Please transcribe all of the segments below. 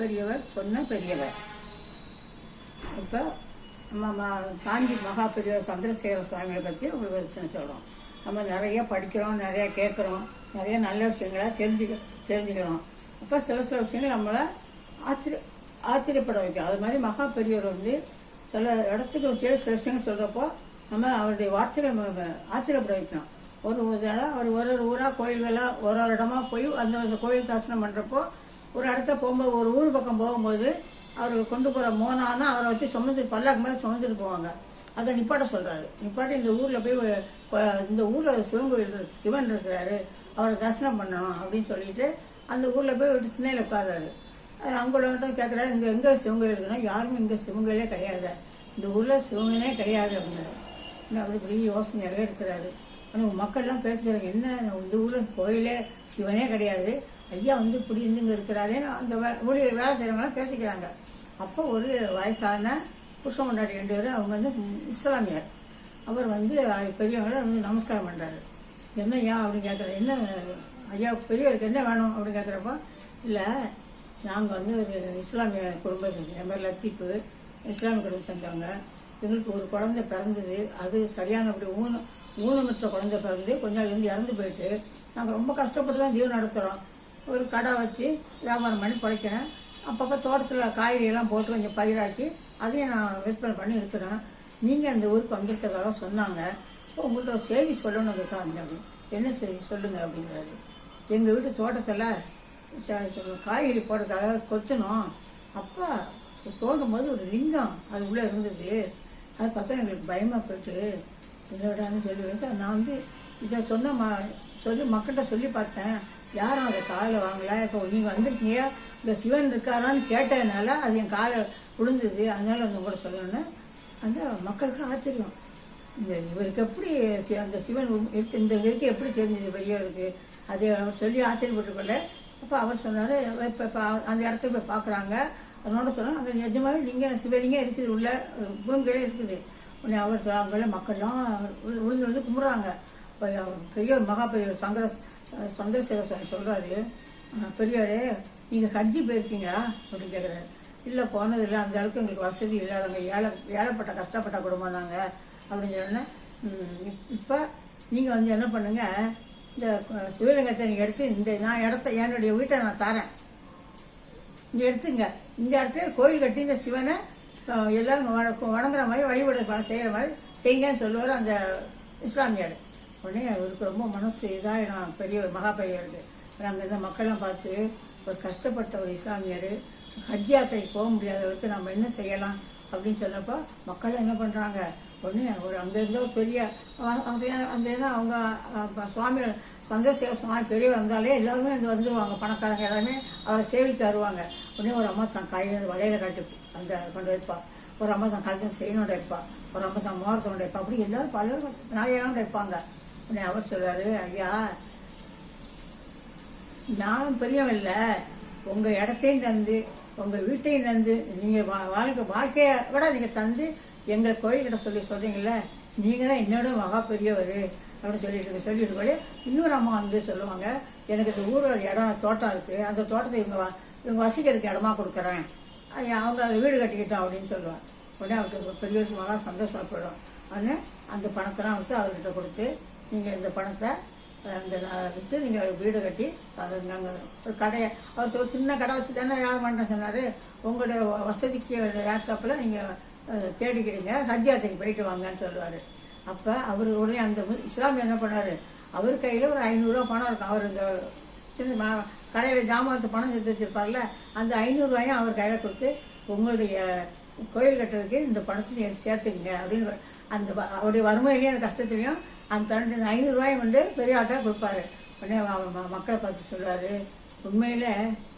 பெரியவர் சொன்ன பெரியவர். இப்போ நம்ம காஞ்சி மகா பெரியவர் சந்திரசேகர சுவாமியை பற்றி உங்களுக்கு ஒரு சின்ன சொல்கிறோம் நம்ம நிறைய படிக்கிறோம் நிறைய கேட்குறோம் நிறைய நல்ல விஷயங்களை தெரிஞ்சுக்க தெரிஞ்சுக்கிறோம். அப்போ சில சில விஷயங்கள் நம்மளை ஆச்சரிய ஆச்சரியப்பட வைக்கும். அது மாதிரி மகா பெரியவர் வந்து சில இடத்துக்கு சில சில விஷயங்கள் சொல்கிறப்போ நம்ம அவருடைய வார்த்தைகள் ஆச்சரியப்பட வைக்கணும் ஒரு ஒரு இடம் அவர் ஒரு ஒரு ஊராக கோயில்களாக ஒரு ஒரு இடமா போய் அந்த அந்த கோயில் தரிசனம் பண்ணுறப்போ ஒரு இடத்துல போகும்போது ஒரு ஊர் பக்கம் போகும்போது அவர் கொண்டு போகிற மோனானா அவரை வச்சு சுமந்து பல்லாக்கு மேலே சுமந்துட்டு போவாங்க. அதை நிப்பாட்ட சொல்கிறாரு நிப்பாட்டி இந்த ஊரில் போய் இந்த ஊரில் சிவன் கோயில் சிவன் இருக்கிறாரு. அவரை தரிசனம் பண்ணணும் அப்படின்னு சொல்லிட்டு அந்த ஊரில் போய் விட்டு சின்னையில் உட்கார்றாரு. அங்குள்ளவன்ட்ட கேட்குறாரு இங்கே எங்கே சிவன் கோயில் இருக்குன்னா யாருமே இங்கே சிவங்கோயிலே கிடையாது. இந்த ஊரில் சிவங்கனே கிடையாது அப்படின்னாரு. இன்னும் அப்படி பெரிய யோசனையாகவே இருக்கிறாரு ஆனால் மக்கள்லாம் பேசுகிறாங்க என்ன இந்த ஊரில் கோயிலே சிவனே கிடையாது. ஐயா வந்து இப்படி இருந்துங்க இருக்கிறாரேன்னு அந்த வே- ஊழியர் வேலை செய்கிறவங்களாம் பேசிக்கிறாங்க. அப்போ ஒரு வயசான புருஷன் கொண்டாடி ரெண்டு பேரும் அவங்க வந்து இஸ்லாமியர். அவர் வந்து பெரியவங்களை வந்து நமஸ்காரம் பண்ணுறாரு என்ன ஐயா அப்படின்னு கேட்குறாரு என்ன ஐயா பெரியவருக்கு என்ன வேணும் அப்படின்னு கேட்குறப்போ இல்லை நாங்கள் வந்து ஒரு இஸ்லாமிய குடும்பம் என் பேர் லத்தீப்பு. இஸ்லாமிய குடும்பம் சேர்ந்தவங்க எங்களுக்கு ஒரு குழந்தை பிறந்தது. அது சரியான அப்படி ஊன ஊனமற்ற குழந்தை பிறந்து கொஞ்ச நாள் இருந்து இறந்து போயிட்டு நாங்கள் ரொம்ப கஷ்டப்பட்டு தான் ஜீவன் நடத்துகிறோம் ஒரு கடை வச்சு வியாபாரம் பண்ணி பிழைக்கிறேன் அப்பப்போ தோட்டத்தில் காய்கறியெல்லாம் போட்டு கொஞ்சம் பயிராக்கி அதையும் நான் விற்பனை பண்ணி இருக்கிறேன் நீங்கள் அந்த ஊருக்கு வந்திருக்கிறதாக சொன்னாங்க. இப்போ உங்கள்கிட்ட ஒரு செய்தி சொல்லணும் இருக்காங்க அப்படின்னு என்ன செய்தி? சொல்லுங்கள் அப்படிங்கிறாரு. எங்கள் வீட்டு தோட்டத்தில் காய்கறி போடுறதுக்காக கொத்தணும் அப்பா தோண்டும் போது ஒரு லிங்கம் அது உள்ளே இருந்தது. அது பார்த்தா எங்களுக்கு பயமாக போயிட்டு என்னோட சொல்லி நான் வந்து இதை சொன்ன ம சொல்லி மக்கள்கிட்ட சொல்லி பார்த்தேன். யாரும் அதை காலில் வாங்கல. இப்போ நீங்கள் வந்திருக்கீங்க இந்த சிவன் இருக்காரான்னு கேட்டதுனால அது என் காலை விழுந்தது அதனால வந்து கூட சொல்லணும்னு. அந்த மக்களுக்கு ஆச்சரியம். இந்த இவருக்கு எப்படி அந்த சிவன் இருக்கு இந்த இருக்கு எப்படி தெரிஞ்சது? பெரியவருக்கு. அது அவர் சொல்லி ஆச்சரியப்பட்டுக்கொள்ள அப்போ அவர் சொன்னார் இப்போ இப்போ அந்த இடத்துல போய் பார்க்குறாங்க அதனோட சொன்னாங்க அங்கே நிஜமாவே நீங்கள் சிவலிங்கம் இருக்குது. உள்ள பூமிகளே இருக்குது. உடனே அவர் சொ- அங்கே மக்கள்லாம் விழுந்து வந்து கும்பிட்றாங்க. பெரிய மகா பெரிய சங்கர சந்திரசேகர சுவாமி சொல்கிறாரு பெரியாரே நீங்கள் ஹஜ்ஜி போயிருக்கீங்களா? அப்படின்னு கேட்குறாரு இல்லை போனதில்லை. அந்த அளவுக்கு எங்களுக்கு வசதி இல்லாதவங்க ஏழை ஏழைப்பட்ட கஷ்டப்பட்ட குடும்பம் நாங்கள் அப்படின்னு சொன்னேன் இப்போ நீங்கள் வந்து என்ன பண்ணுங்க? இந்த சிவலிங்கத்தை நீங்கள் எடுத்து இந்த நான் இடத்த என்னுடைய வீட்டை நான் தரேன். இங்கே எடுத்துங்க. இந்த இடத்துல கோயில் கட்டி இந்த சிவனை எல்லோரும் எல்லாரும் வணங்குற மாதிரி வழிபட செய்கிற மாதிரி செய்யுங்கன்னு சொல்லுவார் அந்த இஸ்லாமியர். உடனே அவருக்கு ரொம்ப மனசு இதாகிடும் பெரிய மகா பெரியவருக்கு நாங்கள் இந்த மக்கள்லாம் பார்த்து ஒரு கஷ்டப்பட்ட ஒரு இஸ்லாமியர் ஹஜ் யாத்திரைக்கு போக முடியாதவருக்கு நம்ம என்ன செய்யலாம்? அப்படின்னு சொன்னப்போ மக்கள் என்ன பண்ணுறாங்க உடனே ஒரு அங்கேருந்தோ ஒரு பெரிய அஹ், அந்த அவங்க சுவாமி சந்திரசேகர சுவாமி பெரியவர் வந்தாலே எல்லாருமே இங்கே வந்துடுவாங்க பணக்காரங்க எல்லாமே அவரை சேவிக்க வருவாங்க உடனே ஒரு அம்மா தன் கையில் வலையில கட்டு அந்த கொண்டு வைப்பா ஒரு அம்மா தன் கல்யாணம் செய்யணும் வைப்பா ஒரு அம்மா தன் மோரத்தோட வைப்பா அப்படி எல்லாரும் பலரும் நகையெல்லாம் வைப்பாங்க உடனே அவர் சொல்றாரு ஐயா நான் பெரியவன் இல்லை. உங்க இடத்தையும் தந்து உங்க வீட்டையும் தந்து நீங்க வா- வாழ்க்கை வாழ்க்கைய விட நீங்க தந்து எங்களை கோயில்கிட்ட சொல்லி சொல்றீங்கல்ல நீங்க தான் என்னோட மகா பெரியவர். அப்படின்னு சொல்லிட்டு சொல்லிட்டு கூட இன்னொரு அம்மா வந்து சொல்லுவாங்க எனக்கு இந்த ஊரில் இடம் தோட்டம் இருக்கு. அந்த தோட்டத்தை இவங்க இவங்க வசிக்கிறதுக்கு இடமா கொடுக்குறேன். அவங்க வீடு கட்டிக்கிட்டோம் அப்படின்னு சொல்லுவாங்க. உடனே அவருக்கு பெரியவருக்கு மகா சந்தோஷப்படும் உடனே அந்த பணத்தெல்லாம் வந்து அவர்கிட்ட கொடுத்து நீங்கள் இந்த பணத்தை அந்த விற்று நீங்கள் வீடு கட்டி ச- ஒரு கடையை அவர் ஒரு சின்ன கடை வச்சு தானே யார் பண்ண சொன்னார்? உங்களுடைய வ- வசதிக்கு ஏற்றப்பில் நீங்கள் தேடிக்கிடுங்க. ஹஜ் யாத்திரைக்கு போயிட்டு வாங்கன்னு சொல்லுவார். அப்போ அவர் உடனே அந்த இஸ்லாம் இஸ்லாமியர் என்ன பண்ணார்? அவர் கையில் ஒரு ஐநூறுரூவா பணம் இருக்கும். அவர் இந்த சின்ன கடையில் ஜாமானத்து பணம் சேர்த்து வச்சிருப்பார்ல அந்த ஐநூறுரூவாயும் அவர் கையில் கொடுத்து உங்களுடைய கோயில் கட்டுறதுக்கு இந்த பணத்தை சேர்த்துக்குங்க அப்படின்னு அந்த வ- அவருடைய வறுமையிலையும் அந்த கஷ்டத்துலையும் அந்த தண்டு ஐநூறுரூவாயும் வந்து பெரிய ஆட்டாக கொடுப்பாரு. உடனே மக்களை பார்த்து சொல்லுவார் உண்மையில்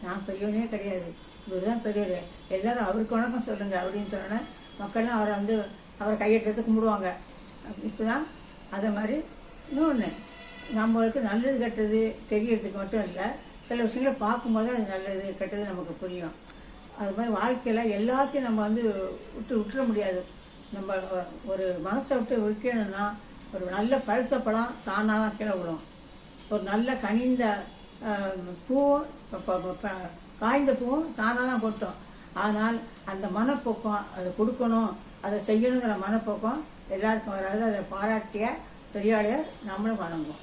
நான் பெரியவனே கிடையாது. இவர் தான் பெரியவர். எல்லாரும் அவருக்கு வணக்கம் சொல்லுங்க அப்படின்னு சொன்னோன்னே மக்கள்லாம் அவரை வந்து அவரை கையெடுத்து கும்பிடுவாங்க. இப்போ தான் அதே மாதிரி இன்னொன்று நம்மளுக்கு நல்லது கெட்டது தெரியறதுக்கு மட்டும் இல்லை சில விஷயங்களை பார்க்கும்போது அது நல்லது கெட்டது நமக்கு புரியும். அது மாதிரி வாழ்க்கையில் எல்லாத்தையும் நம்ம வந்து விட்டு விட்டுற முடியாது. நம்ம ஒரு மனசை விட்டு விற்கணும்னா ஒரு நல்ல பழுத்த பழம் தானாக தான் கீழே விடும் ஒரு நல்ல கனிந்த பூவும் காய்ந்த பூவும் தானாக தான் கொட்டும். ஆனால் அந்த மனப்போக்கம் அதை கொடுக்கணும் அதை செய்யணுங்கிற மனப்போக்கம் எல்லாருக்கும் வராது. அதை பாராட்டிய பெரியாளையர் நம்மளும் வணங்குவோம்.